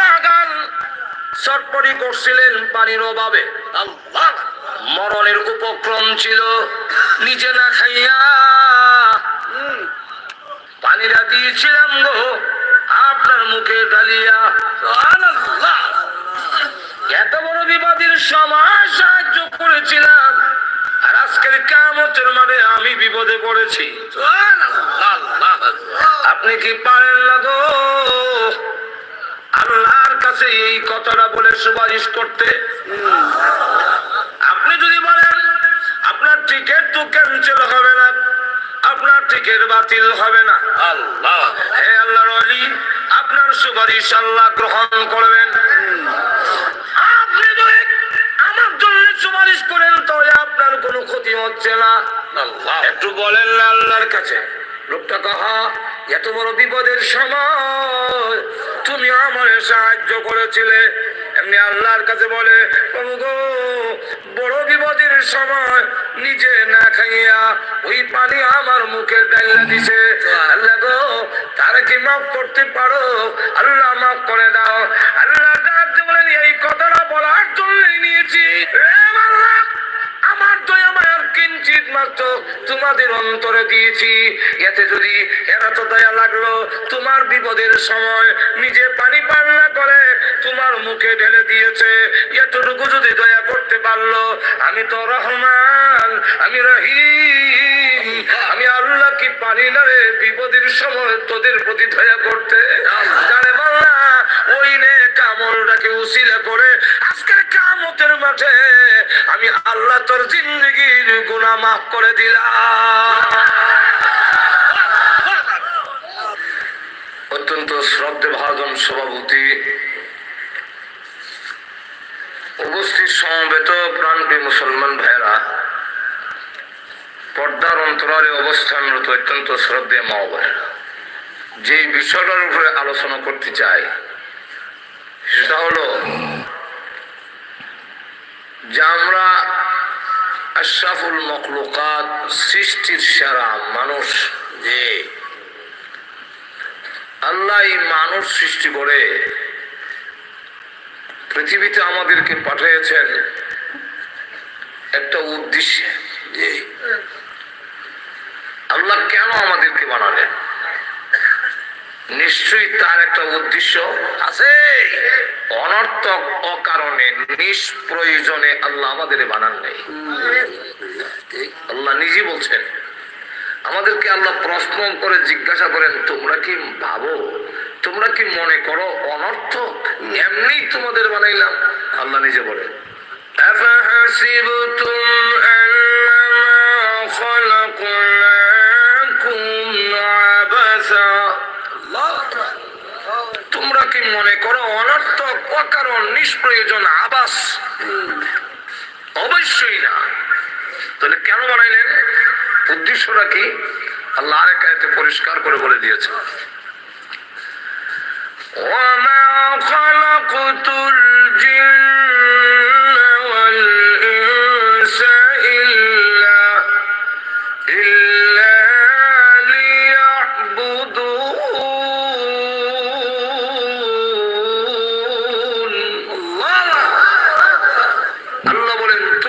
লাগান করছিলেন পানির অভাবে। মরণের উপক্রম ছিল। নিজে না খাইয়া পানিরা দিয়েছিলাম গো, আপনার মুখে সুবহানাল্লাহ। এত বড় বিপদের সময় সাহায্য করেছিলাম। আর আজকের কামতের মানে আমি বিপদে পড়েছি। আপনি কি পারেন না গো? আল্লাহর কাছে এই কথাটা বলে সুপারিশ করতে। আপনি যদি বলেন আপনার টিকিট তো ক্যান্সেল হবে না আপনার টিকিট বাতিল হবে না। আল্লাহ। হে আল্লাহর অলি আপনার সুপারিশ আল্লাহ গ্রহণ করবেন। আপনি যদি আমার জন্য সুপারিশ করেন তাহলে আপনার কোনো ক্ষতি হচ্ছে না। আল্লাহ। একটু বলেন না আল্লাহর কাছে। লোকটা কাহা এত বড় বিপদের সময় তুমি আমার সাহায্য করেছিলে। এমনি আল্লাহর কাছে বলে গো বড় বিপদের সময় নিজে না খাইয়া ওই পানি আমার মুখে ডাইলা দিছে। আল্লাহ গো, তারা কি মাফ করতে পারো? আল্লাহ মাফ করে দাও। আল্লাহ বলেন, এই কথাটা বলার জন্যই নিয়েছি। কিঞ্চিত মাত্র তোমাদের অন্তরে দিয়েছি। এতে যদি এরা তো দয়া লাগল, তোমার বিপদের সময় নিজে পানি না করে তোমার মুখে ঢেলে দিয়েছে। এতটুকু যদি দয়া করতে পারল, আমি তো রহমান, আমি রহিম, আমি আল্লাহ কি পারি না রে বিপদের সময় তোদের প্রতি দয়া করতে? জানে বাংলা, ওই নে কামলটাকে উসিলা করে আজকের কামতের মাঠে আমি আল্লাহ তোর জিন্দগির গুনাহ মাফ করে দিলাম। অত্যন্ত শ্রদ্ধে ভাজন সভাপতি। উপস্থিত সমবেত প্রাণপ্রিয় মুসলমান ভাইরা পর্দার অন্তরালে অবস্থানরত অত্যন্ত শ্রদ্ধে মা বোনেরা যে বিষয়টার উপরে আলোচনা করতে চাই, সেটা হলো যে আমরা আশরাফুল মখলুকাত সৃষ্টির সেরা মানুষ যে আল্লাহ মানুষ সৃষ্টি করে। পৃথিবীতে আমাদেরকে পাঠিয়েছেন একটা উদ্দেশ্যে যে, আল্লাহ কেন আমাদেরকে বানালেন? নিশ্চয়ই তার একটা উদ্দেশ্য আছে অনর্থক অকারণে নিষ্প্রয়োজনে আল্লাহ আমাদের বানান নেই আল্লাহ নিজে বলছেন আমাদেরকে আল্লাহ প্রশ্ন করে জিজ্ঞাসা করেন তোমরা কি ভাবো তোমরা কি মনে করো অনর্থক এমনি তোমাদের বানাইলাম আল্লাহ নিজে বলেন أفحسبتم أنما خلقناكم তোমরা কি মনে করো অনর্থক অকারণ নিষ্প্রয়োজন আবাস অবশ্যই না তাহলে কেন বানাইলেন উদ্দেশ্যটা কি আল্লাহ আরেক আয়াতে পরিষ্কার করে বলে দিয়েছে وما خلقت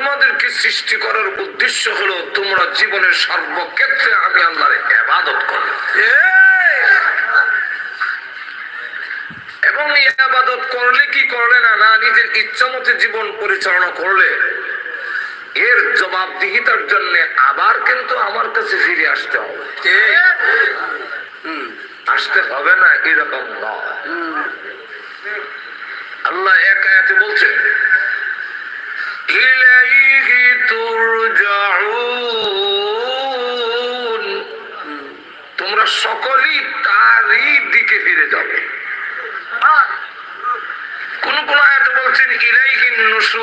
তোমাদেরকে সৃষ্টি করার উদ্দেশ্য হলো তোমরা জীবনের সর্বক্ষেত্রে আমি আল্লাহর ইবাদত করো। এবং এই আবাদত করলে কি করলে না? না নিজের ইচ্ছা মতো জীবন পরিচালনা করলে। এর জবাবদিহিতার জন্য আবার কিন্তু আমার কাছে ফিরে আসতে হবে। আসতে হবে না এরকম নয়।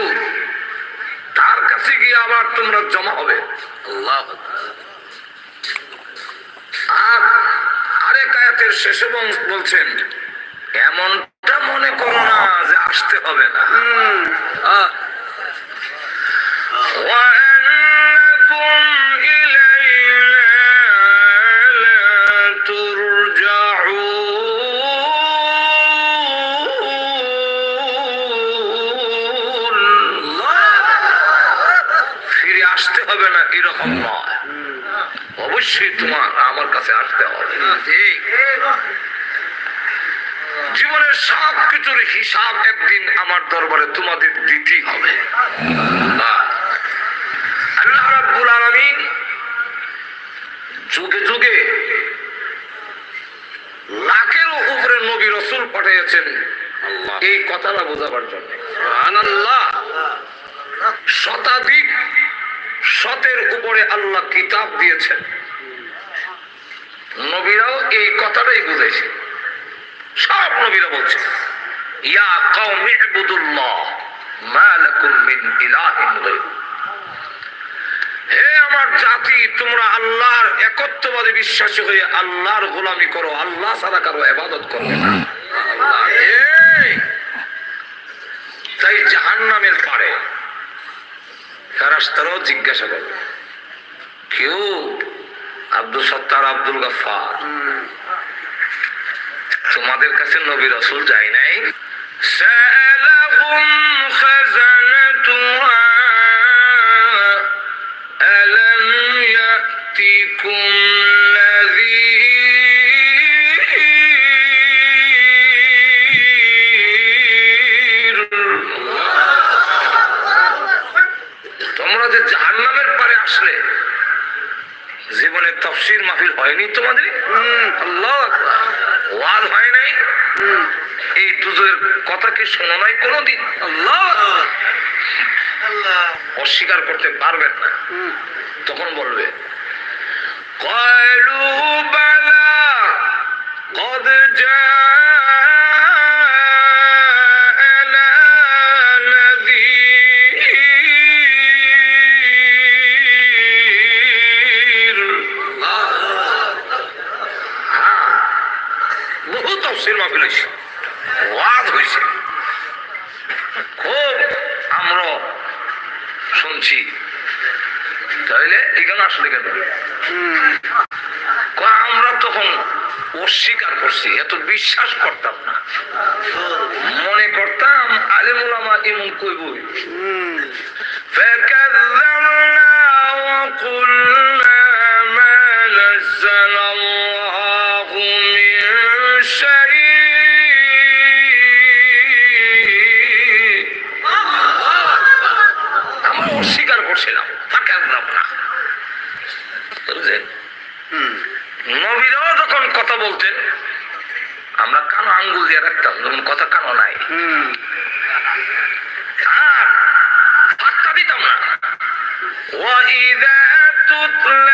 ইলাইহিন তার কাছে গিয়ে আবার তোমরা জমা হবে। আল্লাহ আর আরেক আয়াতের শেষে বল- বলছেন এমনটা মনে করো না যে আসতে হবে না। অবশ্যই তোমার আমার কাছে আসতে হবে। জীবনের সব কিছুর হিসাব একদিন আমার দরবারে তোমাদের দিতেই হবে। আল্লাহ রাব্বুল আলামিন যুগে যুগে লাখেরও উপরে নবী রসুল পাঠিয়েছেন এই কথাটা বোঝাবার জন্য। শতের উপরে আল্লাহ কিতাব দিয়েছেন। নবীরাও এই কথাটাই বুঝেছে। সব নবীরা বলছে ইয়া কওমি ইবুদুল্লাহ মা লাকুম মিন ইলাহিন গায়রু। হে আমার জাতি তোমরা আল্লাহর একত্ববাদে বিশ্বাসী হয়ে আল্লাহর গোলামি করো। আল্লাহ ছাড়া কারও ইবাদত করবে না। তাই জাহান্নামের পারে ফেরাস্তারাও জিজ্ঞাসা করবে কেউ আব্দুল সত্তার আব্দুল গাফার তোমাদের কাছে নবী রসুল যায় নাই? হয়নি তোমাদের? ওয়াজ হয় নাই? এই দুজনের কথা কি শোনো নাই কোনোদিন? অস্বীকার করতে পারবেন না। তখন বলবে কয়লু বেলা কদ যা তফসিল মাহফিল হয়েছে ওয়াজ হয়েছে খুব আমরা শুনছি তাইলে এখানে আসলে কেন কয় আমরা তখন অস্বীকার করছি এত বিশ্বাস করতাম না মনে করতাম আলেমুলামা এমন কইবই فكذبنا وقلنا বলতেন আমরা কানো আঙ্গুল দিয়ে রাখতাম যখন কথা কানো নাই আর ফাঁকা দিতাম না وإذا تتلى